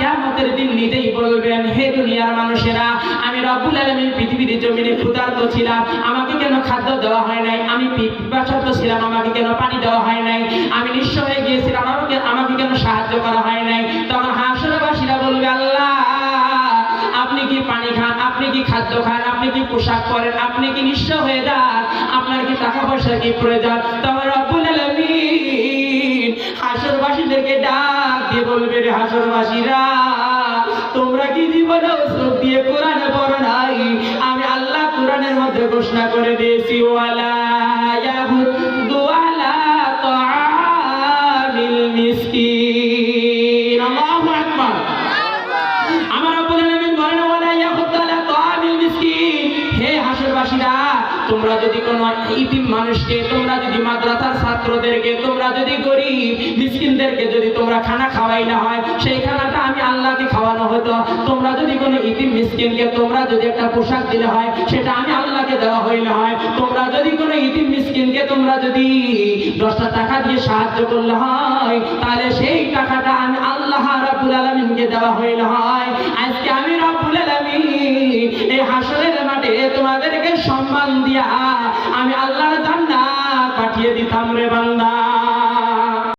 কিয়ামতের দিন নিজেই বলবেন, হে দুনিয়ার মানুষেরা, আমি রব্বুল আলামিন পৃথিবীর জমিনে ক্ষুধার্ত ছিলাম, আমাকে কেন খাদ্য দেওয়া হয় নাই? আমি পিপাসার্ত ছিলাম, আমাকে কেন পানি দেওয়া হয় নাই? আমি নিঃস্ব হয়ে গিয়েছিলাম, আমাকে আমাকে কেন সাহায্য করা হয় নাই? তখন হাসরবাসীরা বলবে, আল্লাহ, আপনি কি পানি খান? আপনি কি খাদ্য খান? আপনি কি পোশাক পরেন? আপনি কি নিঃস্ব হয়ে যান? আপনার কি টাকা পয়সা কি প্রয়োজন? তখন হাসরবাসীরা, তোমরা কি জীবনে চোখ দিয়ে কোরআনে পড়ো নাই? আমি আল্লাহ কোরআনের মধ্যে ঘোষণা করে দিয়েছি তোমরা যদি কোনো ইতিম মানুষকে, তোমরা যদি মাদ্রাসার ছাত্রদেরকে, তোমরা যদি গরিব মিসকিনদেরকে যদি তোমরা খানা খাওয়াই না হয়, সেই খানাটা আমি আল্লাহকে খাওয়ানো হতো। তোমরা যদি কোনো ইতিম মিসকিনকে, তোমরা যদি একটা পোশাক দিলে হয়, সেটা আমি আল্লাহকে দেওয়া হইলে হয়। তোমরা যদি কোনো ইতিম মিসকিনকে, তোমরা যদি দশটা টাকা দিয়ে সাহায্য করলে হয়, তাহলে সেই টাকাটা আমি আল্লাহ রাব্বুল আলামিনকে দেওয়া হইলে হয়। আজকে আমি রব্বুল আলামিন এই হাসরের মাঠে তোমাদেরকে সম্মান দিয়া আমি আল্লাহর জান্নাত পাঠিয়ে দিতাম রে বাংলা